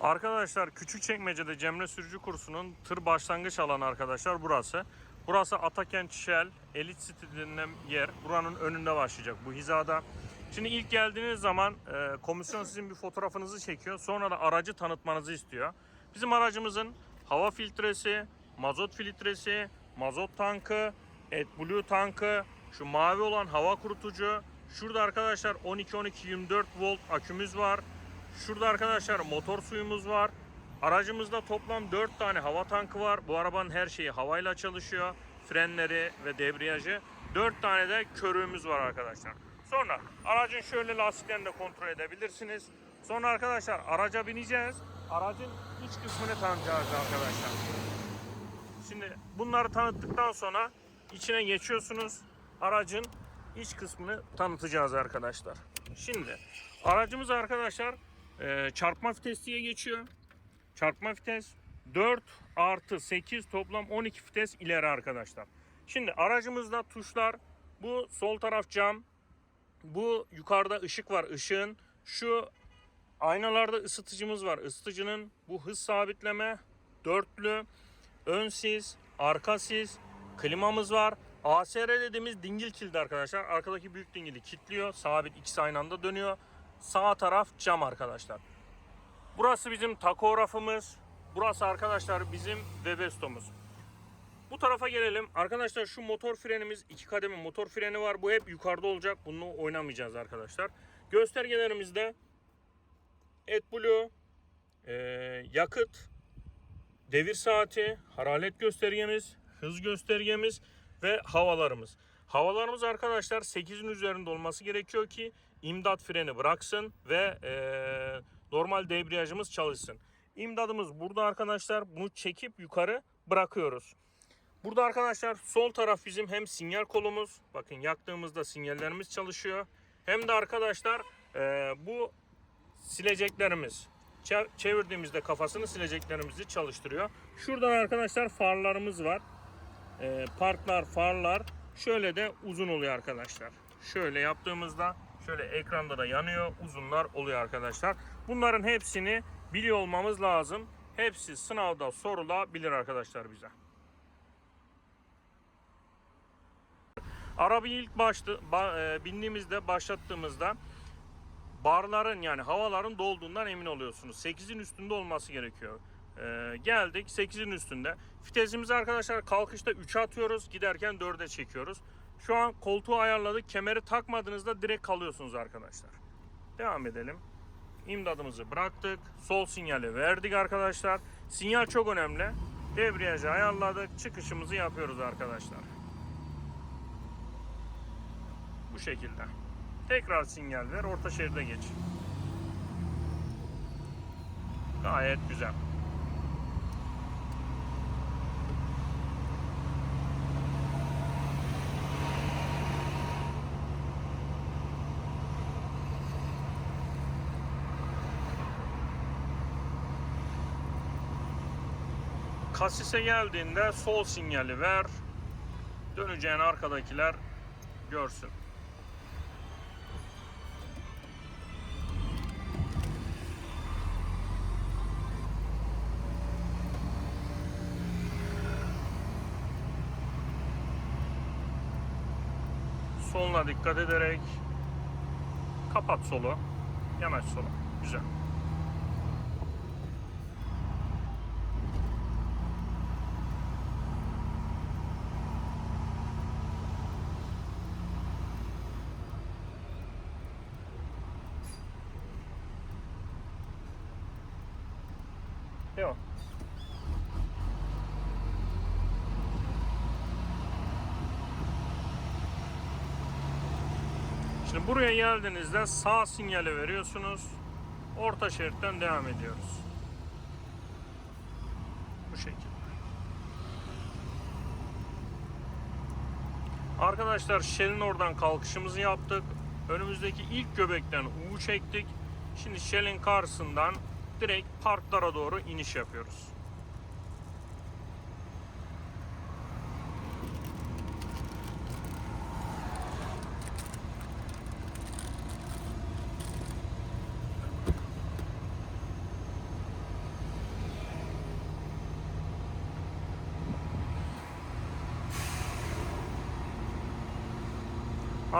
Arkadaşlar Küçükçekmece'de Cemre Sürücü kursunun tır başlangıç alanı arkadaşlar burası. Burası Atakent Shell Elite City denilen yer. Buranın önünde başlayacak bu hizada. Şimdi ilk geldiğiniz zaman e, komisyon sizin bir fotoğrafınızı çekiyor. Sonra da aracı tanıtmanızı istiyor. Bizim aracımızın hava filtresi, mazot filtresi, mazot tankı, AdBlue tankı, şu mavi olan hava kurutucu. Şurada arkadaşlar 12-12-24 volt akümüz var. Şurada arkadaşlar motor suyumuz var. Aracımızda toplam 4 tane hava tankı var. Bu arabanın her şeyi havayla çalışıyor. Frenleri ve debriyajı. 4 tane de körüğümüz var arkadaşlar. Sonra aracın şöyle lastiklerini de kontrol edebilirsiniz. Sonra arkadaşlar araca bineceğiz. Aracın iç kısmını tanıyacağız arkadaşlar. Şimdi bunları tanıttıktan sonra içine geçiyorsunuz. Aracın iç kısmını tanıtacağız arkadaşlar. Şimdi aracımız arkadaşlar e, çarpma vites diye geçiyor. Çarpma vites 4 artı 8 toplam 12 vites ileri arkadaşlar. Şimdi aracımızda tuşlar bu sol taraf cam. Bu yukarıda ışık var ışığın. Şu aynalarda ısıtıcımız var. Isıtıcının bu hız sabitleme dörtlü. Ön sis, arka sis, klimamız var. ASR dediğimiz dingil kilidi arkadaşlar. Arkadaki büyük dingili kilitliyor. Sabit ikisi aynı anda dönüyor. Sağ taraf cam arkadaşlar. Burası bizim takografımız. Burası arkadaşlar bizim Webesto'muz. Bu tarafa gelelim. Arkadaşlar şu motor frenimiz iki kademe motor freni var. Bu hep yukarıda olacak. Bunu oynamayacağız arkadaşlar. Göstergelerimizde AdBlue, e, yakıt, devir saati, hararet göstergemiz, hız göstergemiz ve havalarımız. Havalarımız arkadaşlar 8'in üzerinde olması gerekiyor ki imdat freni bıraksın ve eee, normal debriyajımız çalışsın. İmdadımız burada arkadaşlar. Bunu çekip yukarı bırakıyoruz. Burada arkadaşlar sol taraf bizim hem sinyal kolumuz. Bakın yaktığımızda sinyallerimiz çalışıyor. Hem de arkadaşlar eee, bu sileceklerimiz. Çev- Çevirdiğimizde kafasını sileceklerimizi çalıştırıyor. Şuradan arkadaşlar farlarımız var. Ee, parklar, farlar şöyle de uzun oluyor arkadaşlar. Şöyle yaptığımızda şöyle ekranda da yanıyor. Uzunlar oluyor arkadaşlar. Bunların hepsini biliyor olmamız lazım. Hepsi sınavda sorulabilir arkadaşlar bize. Arabayı ilk başta ba- e, bindiğimizde başlattığımızda barların yani havaların dolduğundan emin oluyorsunuz. 8'in üstünde olması gerekiyor. Ee, geldik 8'in üstünde. Vitesimizi arkadaşlar kalkışta 3'e atıyoruz. Giderken 4'e çekiyoruz. Şu an koltuğu ayarladık. Kemeri takmadığınızda direkt kalıyorsunuz arkadaşlar. Devam edelim. İmdadımızı bıraktık. Sol sinyali verdik arkadaşlar. Sinyal çok önemli. Debriyajı ayarladık. Çıkışımızı yapıyoruz arkadaşlar. Bu şekilde. Tekrar sinyal ver. Orta şeride geç. Gayet güzel. Kasise geldiğinde sol sinyali ver. Döneceğin arkadakiler görsün. Soluna dikkat ederek kapat solu. Yanaş sola. Güzel. Devam. Buraya geldiğinizde sağ sinyali veriyorsunuz. Orta şeritten devam ediyoruz. Bu şekilde. Arkadaşlar Shell'in oradan kalkışımızı yaptık. Önümüzdeki ilk göbekten U çektik. Şimdi Shell'in karşısından direkt parklara doğru iniş yapıyoruz.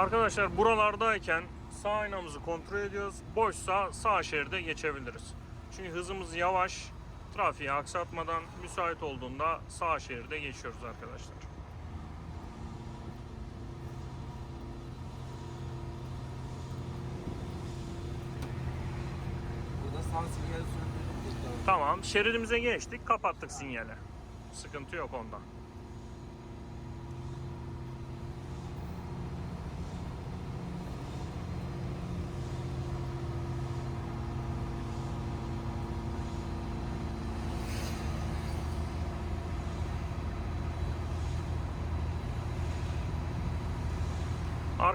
Arkadaşlar buralardayken sağ aynamızı kontrol ediyoruz. Boşsa sağ şeride geçebiliriz. Çünkü hızımız yavaş. Trafiği aksatmadan müsait olduğunda sağ şeride geçiyoruz arkadaşlar. Burada sağ sinyal söndürdük tekrar. Tamam şeridimize geçtik kapattık sinyali. Sıkıntı yok onda.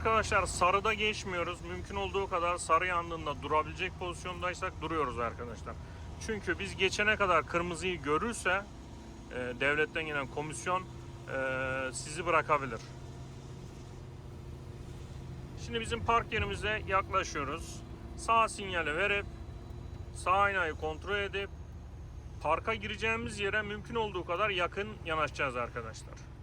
Arkadaşlar sarıda geçmiyoruz. Mümkün olduğu kadar sarı yandığında durabilecek pozisyondaysak duruyoruz arkadaşlar. Çünkü biz geçene kadar kırmızıyı görürse e, devletten gelen komisyon e, sizi bırakabilir. Şimdi bizim park yerimize yaklaşıyoruz. Sağ sinyali verip sağ aynayı kontrol edip parka gireceğimiz yere mümkün olduğu kadar yakın yanaşacağız arkadaşlar.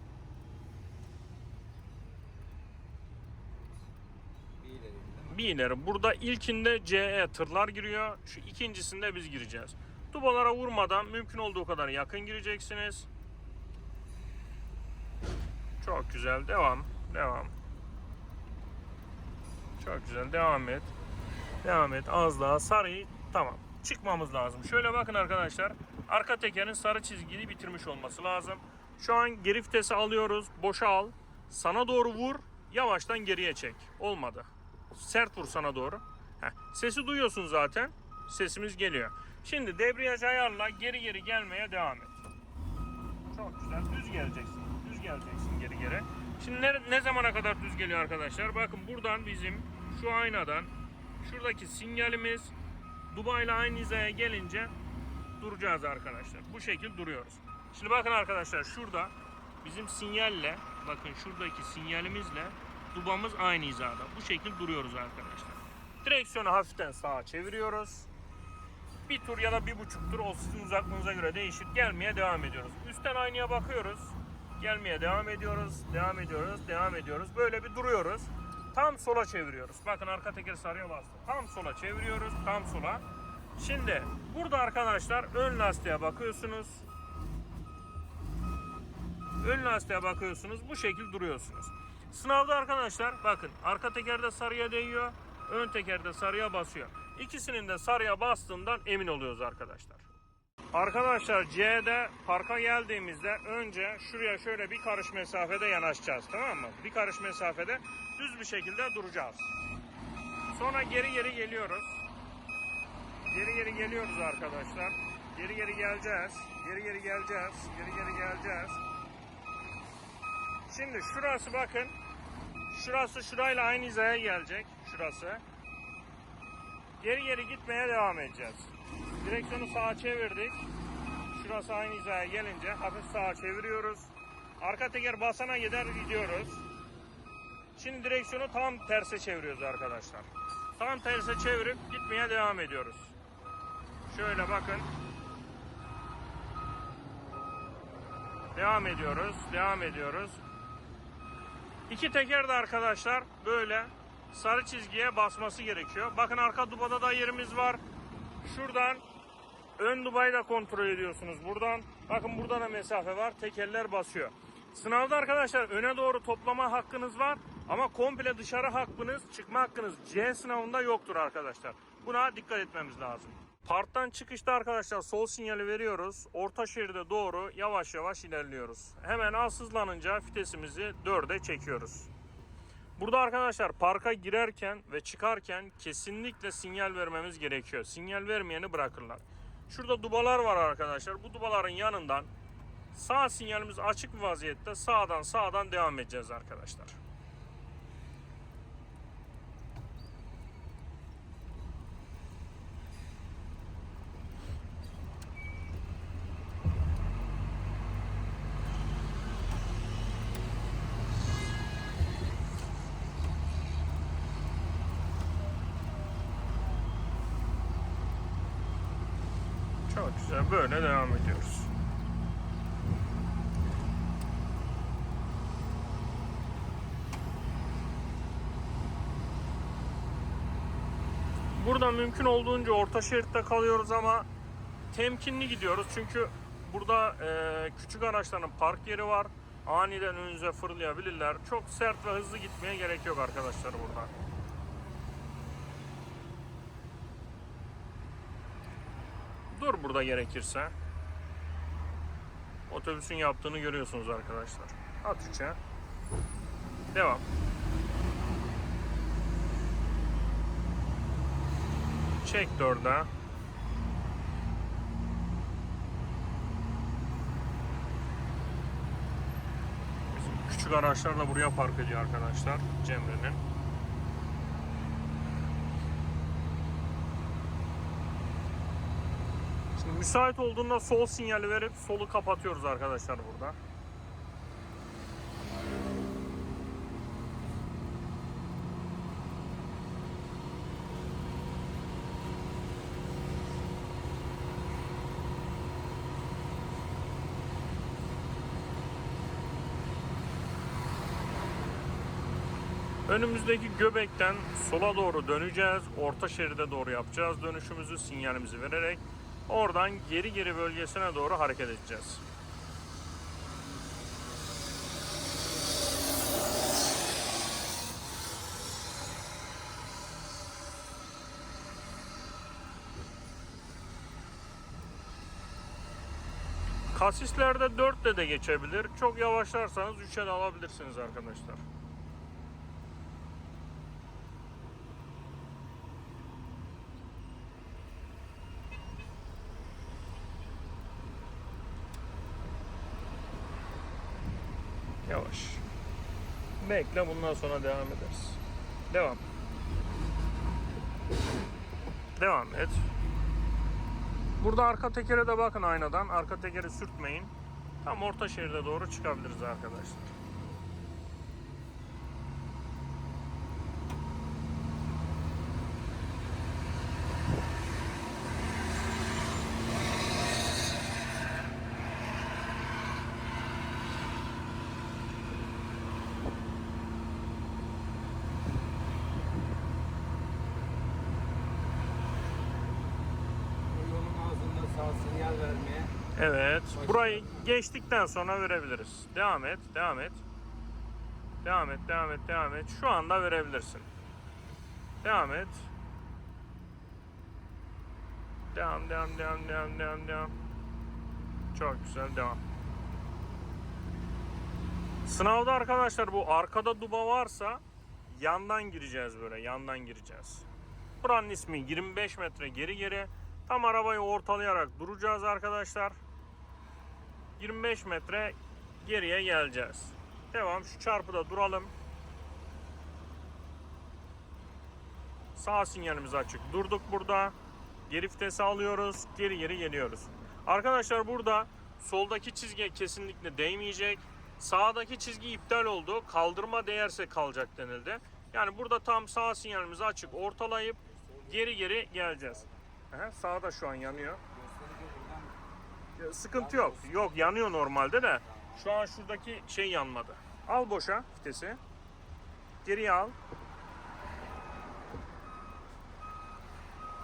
Bir ileri değil mi? Bir ileri. Burada ilkinde CE tırlar giriyor. Şu ikincisinde biz gireceğiz. Dubalara vurmadan mümkün olduğu kadar yakın gireceksiniz. Çok güzel. Devam. Devam. Çok güzel. Devam et. Devam et. Az daha sarıyı. Tamam. Çıkmamız lazım. Şöyle bakın arkadaşlar. Arka tekerin sarı çizgiyi bitirmiş olması lazım. Şu an geri vitesi alıyoruz. Boşa al. Sana doğru vur. Yavaştan geriye çek. Olmadı. Sert vur sana doğru. Heh. Sesi duyuyorsun zaten. Sesimiz geliyor. Şimdi debriyaj ayarla geri geri gelmeye devam et. Çok güzel. Düz geleceksin. Düz geleceksin geri geri. Şimdi ne, ne zamana kadar düz geliyor arkadaşlar? Bakın buradan bizim şu aynadan şuradaki sinyalimiz Dubai ile aynı hizaya gelince duracağız arkadaşlar. Bu şekil duruyoruz. Şimdi bakın arkadaşlar şurada bizim sinyalle bakın şuradaki sinyalimizle dubamız aynı hizada. Bu şekil duruyoruz arkadaşlar. Direksiyonu hafiften sağa çeviriyoruz. Bir tur ya da bir buçuk tur o sizin uzaklığınıza göre değişir. Gelmeye devam ediyoruz. Üstten aynaya bakıyoruz. Gelmeye devam ediyoruz. Devam ediyoruz. Devam ediyoruz. Böyle bir duruyoruz. Tam sola çeviriyoruz. Bakın arka teker sarıya bastı. Tam sola çeviriyoruz. Tam sola. Şimdi burada arkadaşlar ön lastiğe bakıyorsunuz. Ön lastiğe bakıyorsunuz. Bu şekil duruyorsunuz. Sınavda arkadaşlar bakın arka tekerde sarıya değiyor. Ön tekerde sarıya basıyor. İkisinin de sarıya bastığından emin oluyoruz arkadaşlar. Arkadaşlar C'de parka geldiğimizde önce şuraya şöyle bir karış mesafede yanaşacağız tamam mı? Bir karış mesafede düz bir şekilde duracağız. Sonra geri geri geliyoruz. Geri geri geliyoruz arkadaşlar. Geri geri geleceğiz. Geri geri geleceğiz. Geri geri geleceğiz. Şimdi şurası bakın. Şurası şurayla aynı hizaya gelecek. Şurası. Geri geri gitmeye devam edeceğiz. Direksiyonu sağa çevirdik. Şurası aynı hizaya gelince hafif sağa çeviriyoruz. Arka teker basana gider gidiyoruz. Şimdi direksiyonu tam terse çeviriyoruz arkadaşlar. Tam terse çevirip gitmeye devam ediyoruz. Şöyle bakın. Devam ediyoruz. Devam ediyoruz. İki teker de arkadaşlar böyle sarı çizgiye basması gerekiyor. Bakın arka dubada da yerimiz var. Şuradan ön dubayı da kontrol ediyorsunuz. Buradan bakın burada da mesafe var. Tekerler basıyor. Sınavda arkadaşlar öne doğru toplama hakkınız var. Ama komple dışarı hakkınız, çıkma hakkınız C sınavında yoktur arkadaşlar. Buna dikkat etmemiz lazım. Parttan çıkışta arkadaşlar sol sinyali veriyoruz. Orta şeride doğru yavaş yavaş ilerliyoruz. Hemen az hızlanınca vitesimizi 4'e çekiyoruz. Burada arkadaşlar parka girerken ve çıkarken kesinlikle sinyal vermemiz gerekiyor. Sinyal vermeyeni bırakırlar. Şurada dubalar var arkadaşlar. Bu dubaların yanından sağ sinyalimiz açık bir vaziyette sağdan sağdan devam edeceğiz arkadaşlar. devam ediyoruz. Burada mümkün olduğunca orta şeritte kalıyoruz ama temkinli gidiyoruz. Çünkü burada e, küçük araçların park yeri var. Aniden önünüze fırlayabilirler. Çok sert ve hızlı gitmeye gerek yok arkadaşlar burada. Burada gerekirse. Otobüsün yaptığını görüyorsunuz arkadaşlar. At üçe. Devam. Çek dörde. Bizim küçük araçlar da buraya park ediyor arkadaşlar. Cemre'nin. Müsait olduğunda sol sinyali verip solu kapatıyoruz arkadaşlar burada. Önümüzdeki göbekten sola doğru döneceğiz. Orta şeride doğru yapacağız dönüşümüzü sinyalimizi vererek. Oradan geri geri bölgesine doğru hareket edeceğiz. Kasislerde 4'te de geçebilir. Çok yavaşlarsanız 3'e de alabilirsiniz arkadaşlar. Yavaş. Bekle bundan sonra devam ederiz. Devam. Devam et. Burada arka tekere de bakın aynadan. Arka tekeri sürtmeyin. Tam orta şeride doğru çıkabiliriz arkadaşlar. Bu yolun ağzında sağ sinyal vermeye. Evet. Burayı geçtikten sonra verebiliriz. Devam et, devam et. Devam et, devam et, devam et. Şu anda verebilirsin. Devam et. Devam, devam, devam, devam, devam, devam. Çok güzel, devam. Sınavda arkadaşlar bu arkada duba varsa yandan gireceğiz böyle, yandan gireceğiz. Buranın ismi 25 metre geri geri. Tam arabayı ortalayarak duracağız arkadaşlar. 25 metre geriye geleceğiz. Devam şu çarpıda duralım. Sağ sinyalimiz açık. Durduk burada. Geri vitesi alıyoruz. Geri geri geliyoruz. Arkadaşlar burada soldaki çizgiye kesinlikle değmeyecek. Sağdaki çizgi iptal oldu. Kaldırma değerse kalacak denildi. Yani burada tam sağ sinyalimizi açık ortalayıp geri geri geleceğiz. Aha, sağda şu an yanıyor. Sıkıntı yok. Yok yanıyor normalde de. Şu an şuradaki şey yanmadı. Al boşa vitesi. Geriye al.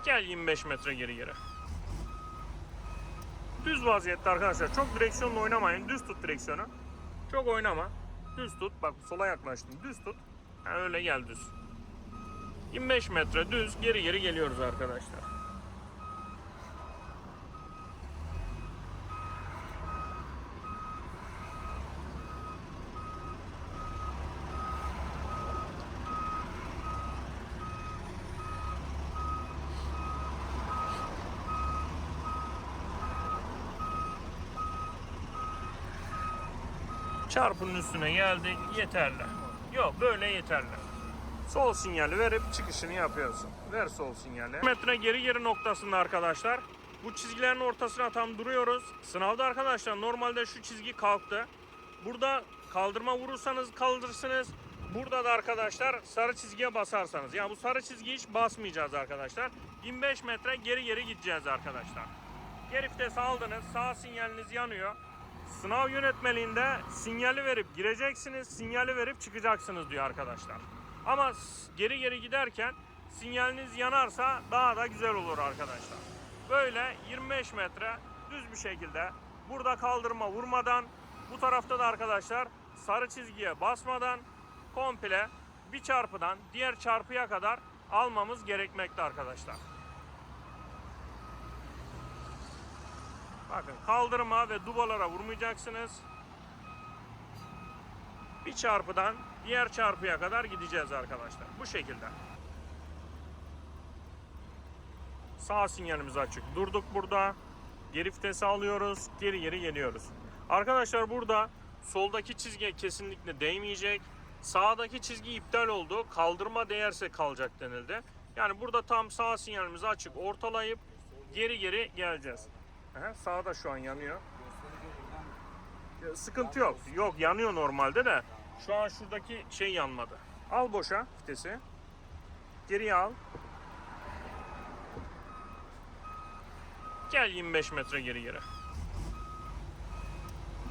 Gel 25 metre geri geri. Düz vaziyette arkadaşlar. Çok direksiyonla oynamayın. Düz tut direksiyonu. Çok oynama. Düz tut. Bak sola yaklaştın. Düz tut. Ha, öyle gel düz. 25 metre düz geri geri geliyoruz arkadaşlar. Çarpının üstüne geldik. Yeterli. Yok böyle yeterli. Sol sinyali verip çıkışını yapıyorsun. Ver sol sinyali. Metre geri geri noktasında arkadaşlar. Bu çizgilerin ortasına tam duruyoruz. Sınavda arkadaşlar normalde şu çizgi kalktı. Burada kaldırma vurursanız kaldırırsınız. Burada da arkadaşlar sarı çizgiye basarsanız. Yani bu sarı çizgiyi hiç basmayacağız arkadaşlar. 25 metre geri geri gideceğiz arkadaşlar. Geri vites aldınız. Sağ sinyaliniz yanıyor. Sınav yönetmeliğinde sinyali verip gireceksiniz, sinyali verip çıkacaksınız diyor arkadaşlar. Ama geri geri giderken Sinyaliniz yanarsa daha da güzel olur arkadaşlar. Böyle 25 metre düz bir şekilde burada kaldırma vurmadan bu tarafta da arkadaşlar sarı çizgiye basmadan komple bir çarpıdan diğer çarpıya kadar almamız gerekmekte arkadaşlar. Bakın kaldırma ve dubalara vurmayacaksınız. Bir çarpıdan diğer çarpıya kadar gideceğiz arkadaşlar. Bu şekilde. Sağ sinyalimiz açık. Durduk burada. Geri vitesi alıyoruz. Geri geri geliyoruz. Arkadaşlar burada soldaki çizgiye kesinlikle değmeyecek. Sağdaki çizgi iptal oldu. Kaldırma değerse kalacak denildi. Yani burada tam sağ sinyalimiz açık. Ortalayıp geri geri geleceğiz. Aha, sağda şu an yanıyor. Ya, Sıkıntı yok. Yok yanıyor normalde de. Şu an şuradaki şey yanmadı. Al boşa vitesi. Geriye al. Gel 25 metre geri geri.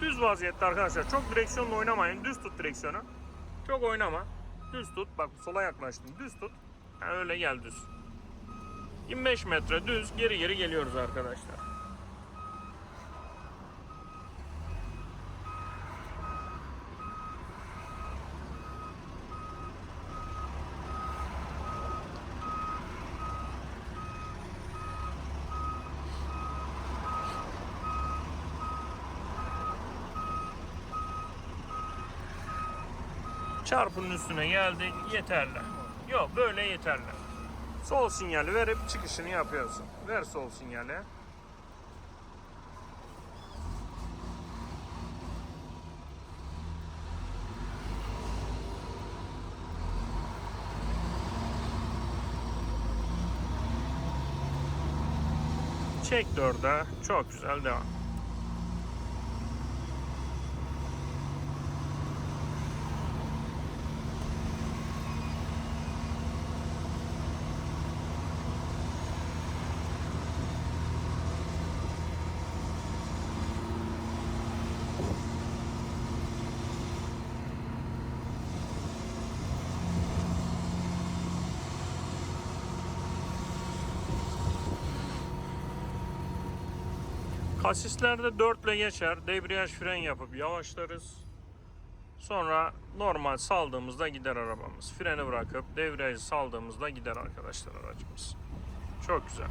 Düz vaziyette arkadaşlar. Çok direksiyonla oynamayın. Düz tut direksiyonu. Çok oynama. Düz tut. Bak sola yaklaştın. Düz tut. Ha, öyle gel düz. 25 metre düz geri geri geliyoruz arkadaşlar. Çarpının üstüne geldik yeterli. Yok böyle yeterli. Sol sinyali verip çıkışını yapıyorsun. Ver sol sinyali. Çek dörde. Çok güzel devam. Kasislerde 4 ile geçer. Debriyaj fren yapıp yavaşlarız. Sonra normal saldığımızda gider arabamız. Freni bırakıp debriyajı saldığımızda gider arkadaşlar aracımız. Çok güzel.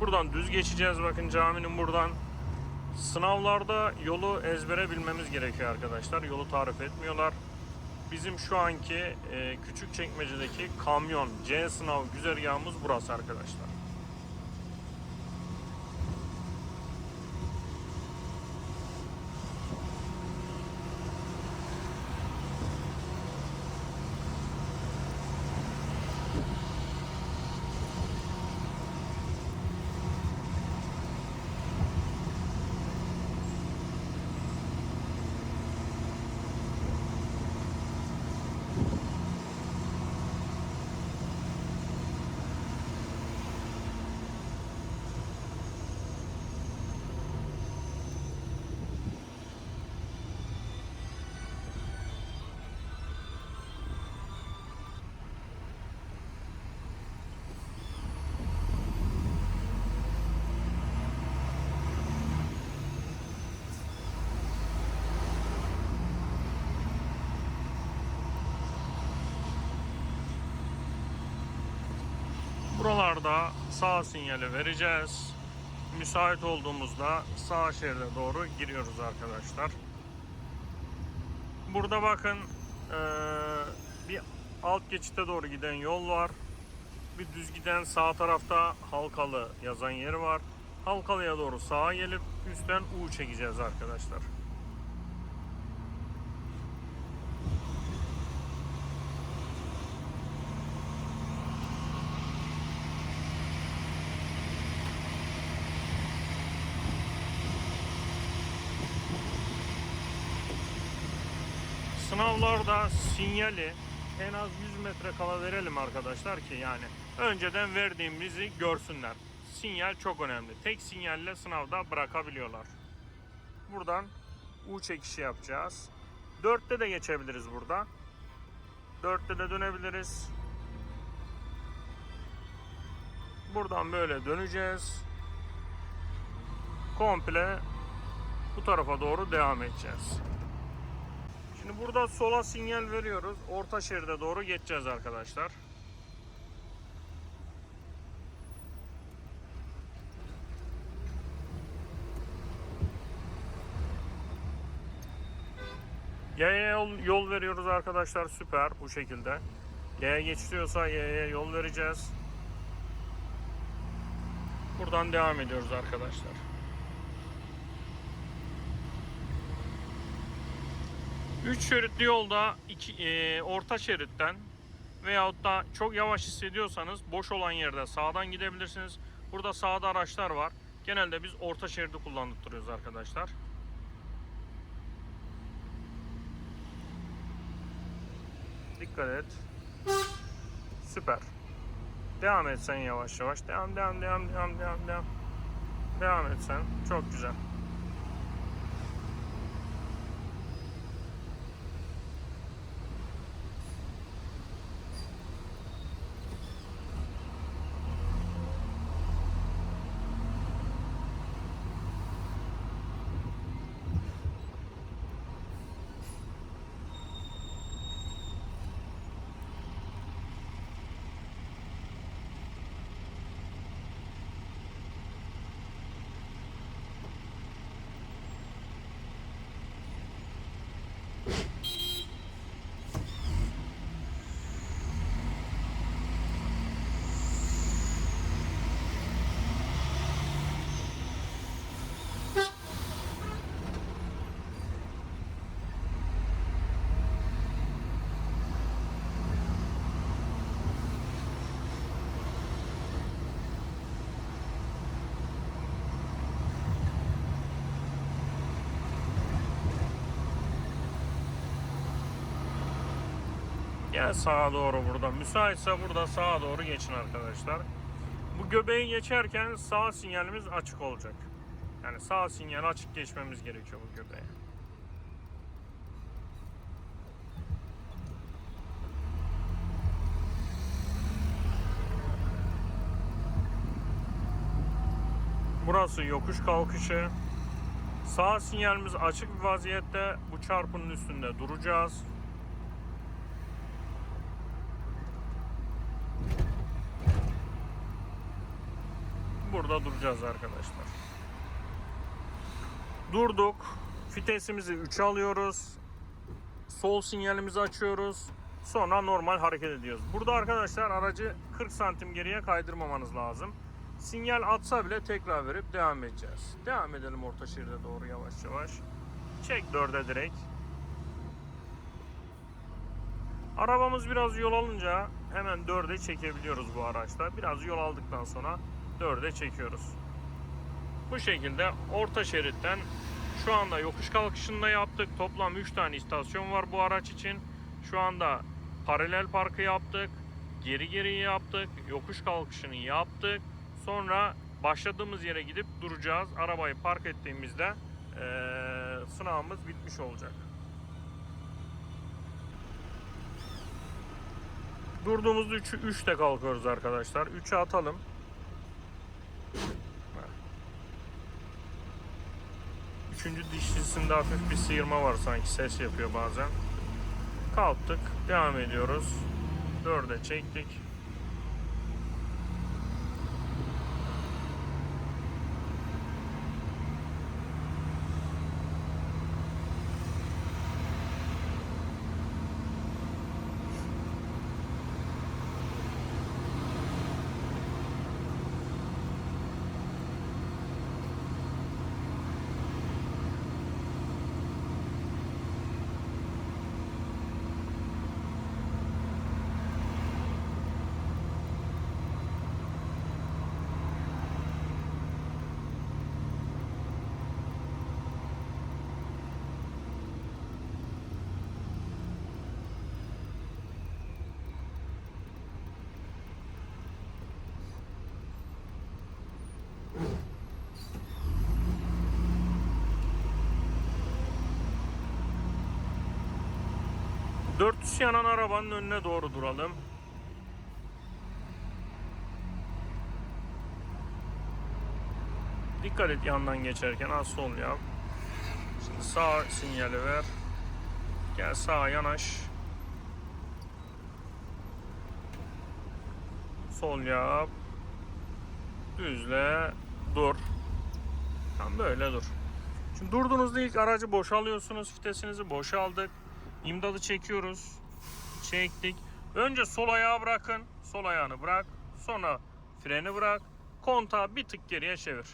Buradan düz geçeceğiz bakın caminin buradan. Sınavlarda yolu ezbere bilmemiz gerekiyor arkadaşlar. Yolu tarif etmiyorlar. Bizim şu anki e, küçük çekmecedeki kamyon C sınav güzergahımız burası arkadaşlar. Buralarda sağ sinyali vereceğiz. Müsait olduğumuzda sağ şeride doğru giriyoruz arkadaşlar. Burada bakın eee, bir alt geçite doğru giden yol var. Bir düz giden sağ tarafta Halkalı yazan yer var. Halkalı'ya doğru sağa gelip üstten U çekeceğiz arkadaşlar. sinyali en az 100 metre kala verelim arkadaşlar ki yani önceden verdiğimizi görsünler. Sinyal çok önemli. Tek sinyalle sınavda bırakabiliyorlar. Buradan U çekişi yapacağız. 4'te de geçebiliriz burada. 4'te de dönebiliriz. Buradan böyle döneceğiz. Komple bu tarafa doğru devam edeceğiz. Şimdi burada sola sinyal veriyoruz. Orta şeride doğru geçeceğiz arkadaşlar. Yaya yol, yol veriyoruz arkadaşlar süper bu şekilde. Yaya geçiyorsa yaya yol vereceğiz. Buradan devam ediyoruz arkadaşlar. Üç şeritli yolda iki, e, orta şeritten veyahut da çok yavaş hissediyorsanız boş olan yerde sağdan gidebilirsiniz. Burada sağda araçlar var. Genelde biz orta şeridi kullandırıyoruz arkadaşlar. Dikkat et. Süper. Devam et sen yavaş yavaş. Devam devam devam devam devam devam. Devam et sen. Çok güzel. Gel sağa doğru burada. Müsaitse burada sağa doğru geçin arkadaşlar. Bu göbeği geçerken sağ sinyalimiz açık olacak. Yani sağ sinyal açık geçmemiz gerekiyor bu göbeğe. Burası yokuş kalkışı. Sağ sinyalimiz açık bir vaziyette bu çarpının üstünde duracağız. Burada duracağız arkadaşlar. Durduk. Vitesimizi 3'e alıyoruz. Sol sinyalimizi açıyoruz. Sonra normal hareket ediyoruz. Burada arkadaşlar aracı 40 santim geriye kaydırmamanız lazım. Sinyal atsa bile tekrar verip devam edeceğiz. Devam edelim orta şeride doğru yavaş yavaş. Çek 4'e direkt. Arabamız biraz yol alınca hemen 4'e çekebiliyoruz bu araçta. Biraz yol aldıktan sonra 4'e çekiyoruz. Bu şekilde orta şeritten şu anda yokuş kalkışında yaptık. Toplam 3 tane istasyon var bu araç için. Şu anda paralel parkı yaptık. Geri geri yaptık. Yokuş kalkışını yaptık. Sonra başladığımız yere gidip duracağız. Arabayı park ettiğimizde eee, sınavımız bitmiş olacak. Durduğumuzda 3'ü 3'te kalkıyoruz arkadaşlar. 3'e atalım. Üçüncü dişlisinde hafif bir sıyırma var sanki ses yapıyor bazen. Kalktık. Devam ediyoruz. Dörde çektik. Dörtlüsü yanan arabanın önüne doğru duralım. Dikkat et yandan geçerken az sol yap. Şimdi sağ sinyali ver. Gel sağa yanaş. Sol yap. Düzle. Dur. Tam böyle dur. Şimdi durduğunuzda ilk aracı boşalıyorsunuz. Vitesinizi boşaldık. İmdadı çekiyoruz. Çektik. Önce sol ayağı bırakın. Sol ayağını bırak. Sonra freni bırak. Kontağı bir tık geriye çevir.